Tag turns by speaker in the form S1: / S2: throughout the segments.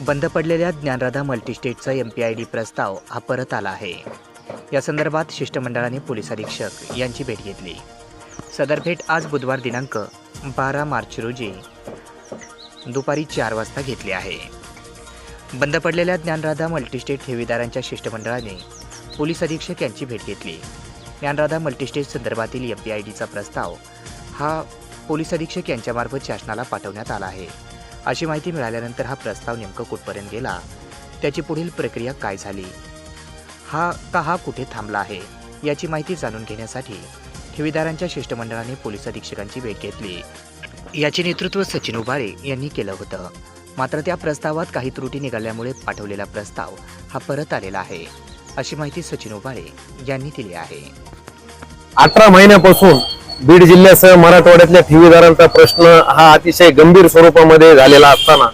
S1: बंद पडलेल्या ज्ञानराधा मल्टीस्टेटचा एम पी आय डी प्रस्ताव हा परत आला आहे. या संदर्भात शिष्टमंडळाने पोलीस अधीक्षक यांची भेट घेतली. सदर भेट आज बुधवार दिनांक बारा मार्च रोजी दुपारी चार वाजता घेतली आहे. बंद पडलेल्या ज्ञानराधा मल्टीस्टेट ठेवीदारांच्या शिष्टमंडळाने पोलीस अधीक्षक यांची भेट घेतली. ज्ञानराधा मल्टीस्टेट संदर्भातील एम पी आय डीचा प्रस्ताव हा पोलीस अधीक्षक यांच्यामार्फत शासनाला पाठवण्यात आला आहे. अशी माहिती मिळाल्यानंतर हा प्रस्ताव नेमकं कुठपर्यंत गेला? त्याची पुढील प्रक्रिया काय झाली? हा का हा कुठे थांबला आहे? याची माहिती जाणून घेण्यासाठी ठेवीदारांच्या शिष्टमंडळाने पोलीस अधीक्षकांची भेट घेतली. याचे नेतृत्व सचिन उबाळे यांनी केलं होतं. मात्र त्या प्रस्तावात काही त्रुटी निघाल्यामुळे पाठवलेला प्रस्ताव हा परत आलेला आहे अशी माहिती सचिन उबाळे यांनी दिली आहे.
S2: अठरा महिन्यापासून बीड जिल्ह्यासह मराठवाड्यातल्या ठेवीदारांचा प्रश्न हा अतिशय गंभीर स्वरूपामध्ये झालेला असताना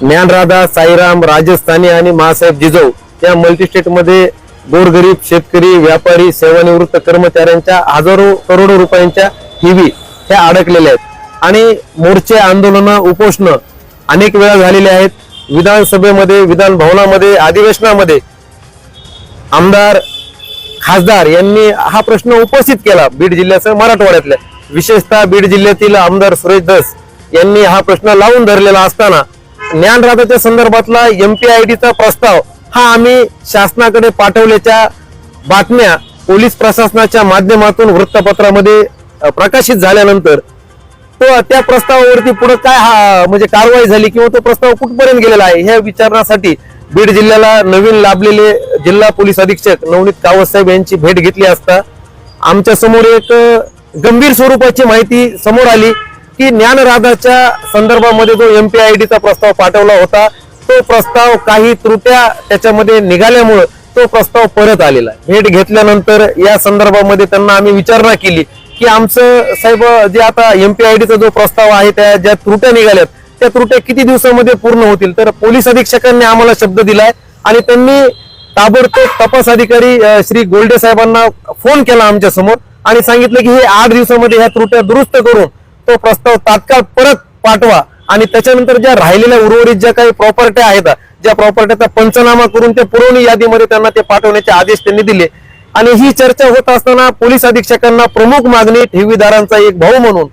S2: ज्ञानराधा साईराम राजस्थानी आणि महासाहेब जिजव या मल्टीस्टेटमध्ये गोरगरीब शेतकरी व्यापारी सेवानिवृत्त कर्मचाऱ्यांच्या हजारो करोडो रुपयांच्या ठेवी ह्या अडकलेल्या आहेत. आणि मोर्चे आंदोलन उपोषण अनेक वेळा झालेले आहेत. विधानसभेमध्ये विधान भवनामध्ये अधिवेशनामध्ये आमदार खासदार यांनी हा प्रश्न उपस्थित केला बीड जिल्ह्यासह मराठवाड्यातल्या. विशेषतः बीड जिल्ह्यातील आमदार सुरेश दस यांनी हा प्रश्न लावून धरलेला असताना ज्ञानराधाच्या संदर्भातला एम पी आय डीचा प्रस्ताव हा आम्ही शासनाकडे पाठवल्याच्या बातम्या पोलीस प्रशासनाच्या माध्यमातून वृत्तपत्रामध्ये प्रकाशित झाल्यानंतर तो त्या प्रस्तावावरती पुढे काय हा म्हणजे कारवाई झाली किंवा तो प्रस्ताव कुठपर्यंत गेलेला आहे ह्या विचारण्यासाठी बीड जिल्ह्याला नवीन लाभलेले जिल्हा पोलीस अधीक्षक नवनीत कावसाहेब यांची भेट घेतली असता आमच्यासमोर एक गंभीर स्वरूपाची माहिती समोर आली की ज्ञानराधाच्या संदर्भामध्ये जो एम पी प्रस्ताव पाठवला होता तो प्रस्ताव काही त्रुट्या त्याच्यामध्ये निघाल्यामुळं तो प्रस्ताव परत आलेला भेट घेतल्यानंतर या संदर्भामध्ये त्यांना आम्ही विचारणा केली की आमचं साहेब जे आता एम पी जो प्रस्ताव आहे त्या ज्या त्रुट्या निघाल्यात त्या त्रुट्या किती दिवसामध्ये पूर्ण होतील? तर पोलीस अधीक्षकांनी आम्हाला शब्द दिलाय आणि त्यांनी ताबडतोब तपास अधिकारी श्री गोल्डे साहेबांना फोन केला आमच्यासमोर आणि सांगितलं की हे आठ दिवसामध्ये ह्या त्रुट्या दुरुस्त करून तो प्रस्ताव तात्काळ परत पाठवा. आणि त्याच्यानंतर ज्या राहिलेल्या उर्वरित ज्या काही प्रॉपर्ट्या आहेत ज्या प्रॉपर्ट्याचा पंचनामा करून ते पुरवणी यादीमध्ये त्यांना ते पाठवण्याचे आदेश त्यांनी दिले. आणि ही चर्चा होत असताना पोलीस अधीक्षकांना प्रमुख मागणी ठेवीदारांचा एक भाऊ म्हणून.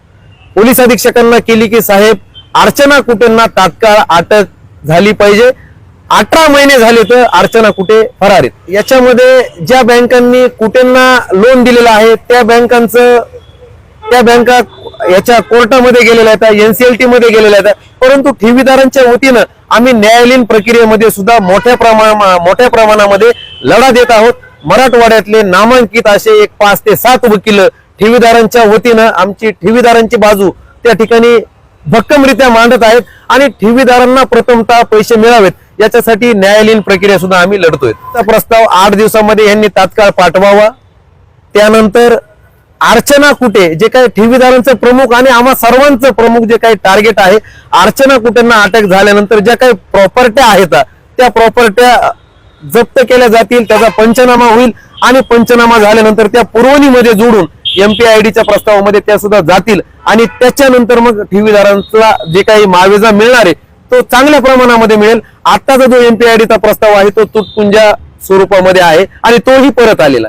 S2: पोलीस अधीक्षकांना केली की साहेब अर्चना कुटेंना तात्काळ अटक झाली पाहिजे. अठरा महिने झाले तर अर्चना कुठे फरार याच्यामध्ये ज्या बँकांनी कुटेंना लोन दिलेलं आहे त्या बँकांचं त्या बँका याच्या कोर्टामध्ये गेलेल्या आहेत एनसीएलटी मध्ये गेलेल्या आहेत. परंतु ठेवीदारांच्या वतीनं आम्ही न्यायालयीन प्रक्रियेमध्ये सुद्धा मोठ्या प्रमाणा मोठ्या प्रमाणामध्ये लढा देत आहोत. मराठवाड्यातले नामांकित असे एक पाच ते सात वकील ठेवीदारांच्या वतीनं आमची ठेवीदारांची बाजू त्या ठिकाणी भक्कमरित्या मांडत आहेत आणि ठेवीदारांना प्रथमतः पैसे मिळावेत. याच्यासाठी न्यायालयीन प्रक्रिया सुद्धा आम्ही लढतोय. त्या प्रस्ताव आठ दिवसामध्ये यांनी तात्काळ पाठवावा. त्यानंतर अर्चना कुठे जे काही ठेवीदारांचं प्रमुख आणि आम्हा सर्वांचं प्रमुख जे काही टार्गेट आहे अर्चना कुटेंना अटक झाल्यानंतर ज्या काही प्रॉपर्ट्या आहेत त्या प्रॉपर्ट्या जप्त केल्या जातील त्याचा पंचनामा होईल आणि पंचनामा झाल्यानंतर त्या पुरवणीमध्ये जोडून एमपीआयडीच्या प्रस्तावामध्ये त्या सुद्धा जातील. आणि त्याच्यानंतर मग ठेवीदारांचा जे काही मावेजा मिळणार आहे तो चांगल्या प्रमाणामध्ये मिळेल. आताचा जो एमपीआयडीचा प्रस्ताव आहे तो तुटपुंजा स्वरूपामध्ये आहे आणि तोही परत आलेला